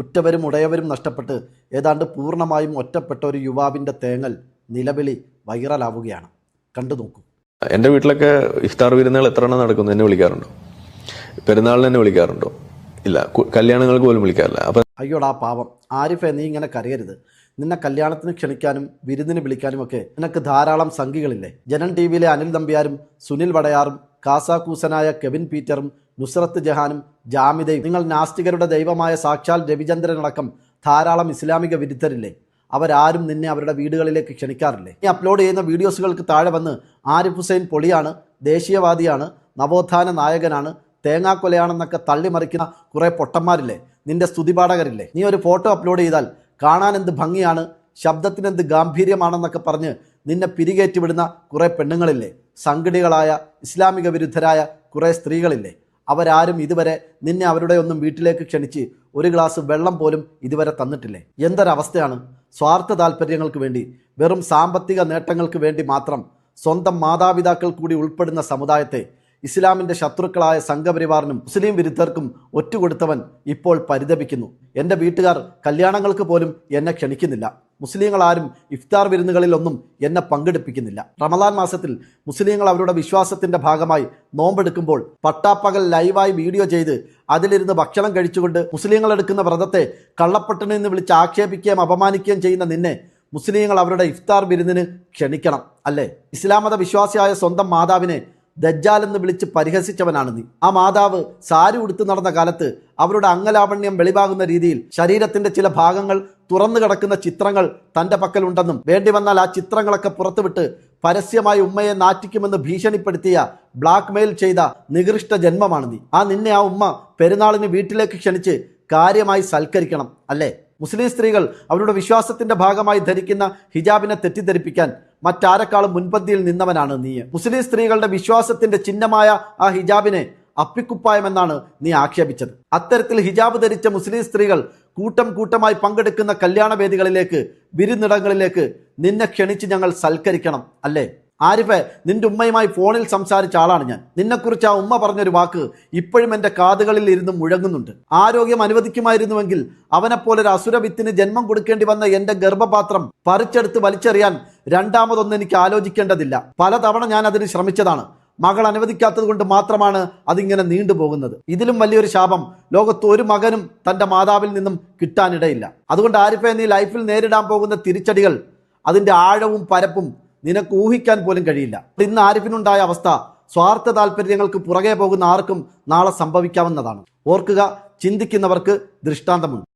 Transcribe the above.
ഉറ്റവരും ഉടയവരും നഷ്ടപ്പെട്ട് ഏതാണ്ട് പൂർണമായും ഒറ്റപ്പെട്ട ഒരു യുവാവിന്റെ തേങ്ങൽ നിലവിളി വൈറലാവുകയാണ്. കണ്ടു നോക്കൂ. എന്റെ വീട്ടിലൊക്കെ ഇഫ്താർ വിരുന്നുകൾ എത്ര എണ്ണം നടക്കുന്നു എന്നെ വിളിക്കാറുണ്ടോ? പെരുന്നാളിന് എന്നെ വിളിക്കാറുണ്ടോ? ഇല്ല കല്യാണങ്ങൾക്ക് പോലും വിളിക്കാറില്ല. അപ്പം അയ്യോടാ പാവം. ആരിഫെ നീ ഇങ്ങനെ കരയരുത്. നിന്നെ കല്യാണത്തിന് ക്ഷണിക്കാനും വിരുന്നിന് വിളിക്കാനും ഒക്കെ നിനക്ക് ധാരാളം സംഘികളില്ലേ? ജനൻ ടി വിയിലെ അനിൽ നമ്പ്യാരും സുനിൽ വടയാറും കാസാക്കൂസനായ കെവിൻ പീറ്ററും നുസ്രത്ത് ജഹാനും ജാമിദയും നിങ്ങൾ നാസ്തികരുടെ ദൈവമായ സാക്ഷാൽ രവിചന്ദ്രനടക്കം ധാരാളം ഇസ്ലാമിക വിരുദ്ധരില്ലേ? അവരാരും നിന്നെ അവരുടെ വീടുകളിലേക്ക് ക്ഷണിക്കാറില്ലേ? ഈ അപ്ലോഡ് ചെയ്യുന്ന വീഡിയോസുകൾക്ക് താഴെ വന്ന് ആരിഫ് ഹുസൈൻ പൊളിയാണ് ദേശീയവാദിയാണ് നവോത്ഥാന നായകനാണ് തേങ്ങാക്കൊലയാണെന്നൊക്കെ തള്ളിമറിക്കുന്ന കുറേ പൊട്ടന്മാരില്ലേ? നിന്റെ സ്തുതിപാഠകരില്ലേ? നീ ഒരു ഫോട്ടോ അപ്ലോഡ് ചെയ്താൽ കാണാൻ എന്ത് ഭംഗിയാണ്? ശബ്ദത്തിന് എന്ത് ഗാംഭീര്യമാണെന്നൊക്കെ പറഞ്ഞ് നിന്നെ പിരികേറ്റി വിടുന്ന കുറേ പെണ്ണുങ്ങളില്ലേ? സംഘടികളായ ഇസ്ലാമിക വിരുദ്ധരായ കുറേ സ്ത്രീകളില്ലേ? അവരാരും ഇതുവരെ നിന്നെ അവരുടെ ഒന്നും വീട്ടിലേക്ക് ക്ഷണിച്ച് ഒരു ഗ്ലാസ് വെള്ളം പോലും ഇതുവരെ തന്നിട്ടില്ലേ? എന്തൊരവസ്ഥയാണ്? സ്വാർത്ഥ താല്പര്യങ്ങൾക്ക് വേണ്ടി വെറും സാമ്പത്തിക നേട്ടങ്ങൾക്ക് വേണ്ടി മാത്രം സ്വന്തം മാതാപിതാക്കൾ കൂടി ഉൾപ്പെടുന്ന സമുദായത്തെ ഇസ്ലാമിന്റെ ശത്രുക്കളായ സംഘപരിവാറിനും മുസ്ലിം വിരുദ്ധർക്കും ഒറ്റുകൊടുത്തവൻ ഇപ്പോൾ പരിതപിക്കുന്നു. എന്റെ വീട്ടുകാർ കല്യാണങ്ങൾക്ക് പോലും എന്നെ ക്ഷണിക്കുന്നില്ല. മുസ്ലിങ്ങളാരും ഇഫ്താർ വിരുന്നുകളിലൊന്നും എന്നെ പങ്കെടുപ്പിക്കുന്നില്ല. റമദാൻ മാസത്തിൽ മുസ്ലിങ്ങൾ അവരുടെ വിശ്വാസത്തിന്റെ ഭാഗമായി നോമ്പെടുക്കുമ്പോൾ പട്ടാപ്പകൽ ലൈവായി വീഡിയോ ചെയ്ത് അതിലിരുന്ന് ഭക്ഷണം കഴിച്ചുകൊണ്ട് മുസ്ലിങ്ങൾ എടുക്കുന്ന വ്രതത്തെ കള്ളപ്പട്ടിണി എന്ന് വിളിച്ച് ആക്ഷേപിക്കുകയും അപമാനിക്കുകയും ചെയ്യുന്ന നിന്നെ മുസ്ലിങ്ങൾ അവരുടെ ഇഫ്താർ വിരുന്നിന് ക്ഷണിക്കണം അല്ലേ? ഇസ്ലാമത വിശ്വാസിയായ സ്വന്തം മാതാവിനെ ദജ്ജാൽ എന്ന് വിളിച്ച് പരിഹസിച്ചവനാണ് നീ. ആ മാതാവ് സാരി ഉടുത്തു നടന്ന കാലത്ത് അവരുടെ അംഗലാവണ്യം വെളിവാകുന്ന രീതിയിൽ ശരീരത്തിന്റെ ചില ഭാഗങ്ങൾ തുറന്നു കിടക്കുന്ന ചിത്രങ്ങൾ തന്റെ പക്കലുണ്ടെന്നും വേണ്ടി വന്നാൽ ആ ചിത്രങ്ങളൊക്കെ പുറത്തുവിട്ട് പരസ്യമായി ഉമ്മയെ നാറ്റിക്കുമെന്ന് ഭീഷണിപ്പെടുത്തിയ ബ്ലാക്ക് മെയിൽ ചെയ്ത നികൃഷ്ട ജന്മമാണ് നീ. ആ നിന്നെ ആ ഉമ്മ പെരുന്നാളിന് വീട്ടിലേക്ക് ക്ഷണിച്ച് കാര്യമായി സൽക്കരിക്കണം അല്ലേ? മുസ്ലിം സ്ത്രീകൾ അവരുടെ വിശ്വാസത്തിന്റെ ഭാഗമായി ധരിക്കുന്ന ഹിജാബിനെ തെറ്റിദ്ധരിപ്പിക്കാൻ മറ്റാരെക്കാളും മുൻപന്തിയിൽ നിന്നവനാണ് നീ മുസ്ലിം സ്ത്രീകളുടെ വിശ്വാസത്തിന്റെ ചിഹ്നമായ ആ ഹിജാബിനെ അപ്പിക്കുപ്പായമെന്നാണ് നീ ആക്ഷേപിച്ചത്. അത്തരത്തിൽ ഹിജാബ് ധരിച്ച മുസ്ലിം സ്ത്രീകൾ കൂട്ടം കൂട്ടമായി പങ്കെടുക്കുന്ന കല്യാണ വേദികളിലേക്ക് വിരുന്നിടങ്ങളിലേക്ക് നിന്നെ ക്ഷണിച്ച് ഞങ്ങൾ സൽക്കരിക്കണം അല്ലേ? ആരിഫ് നിന്റെ ഉമ്മയുമായി ഫോണിൽ സംസാരിച്ച ആളാണ് ഞാൻ. നിന്നെക്കുറിച്ച് ആ ഉമ്മ പറഞ്ഞൊരു വാക്ക് ഇപ്പോഴും എന്റെ കാതുകളിൽ ഇരുന്ന് മുഴങ്ങുന്നുണ്ട്. ആരോഗ്യം അനുവദിക്കുമായിരുന്നുവെങ്കിൽ അവനെപ്പോലൊരു അസുരവിത്തിന് ജന്മം കൊടുക്കേണ്ടി വന്ന എന്റെ ഗർഭപാത്രം പറിച്ചെടുത്ത് വലിച്ചെറിയാൻ രണ്ടാമതൊന്നും എനിക്ക് ആലോചിക്കേണ്ടതില്ല. പലതവണ ഞാൻ അതിന് ശ്രമിച്ചതാണ്. മകൾ അനുവദിക്കാത്തത് കൊണ്ട് മാത്രമാണ് അതിങ്ങനെ നീണ്ടുപോകുന്നത് ഇതിലും വലിയൊരു ശാപം. ലോകത്ത് ഒരു മകനും തന്റെ മാതാവിൽ നിന്നും കിട്ടാനിടയില്ല. അതുകൊണ്ട് ആരിഫെ നീ ലൈഫിൽ നേരിടാൻ പോകുന്ന തിരിച്ചടികൾ അതിന്റെ ആഴവും പരപ്പും നിനക്ക് ഊഹിക്കാൻ പോലും കഴിയില്ല. ഇന്ന് ആരിഫിനുണ്ടായ അവസ്ഥ സ്വാർത്ഥ താല്പര്യങ്ങൾക്ക് പുറകെ പോകുന്ന ആർക്കും നാളെ സംഭവിക്കാവുന്നതാണ്. ഓർക്കുക ചിന്തിക്കുന്നവർക്ക് ദൃഷ്ടാന്തമുണ്ട്.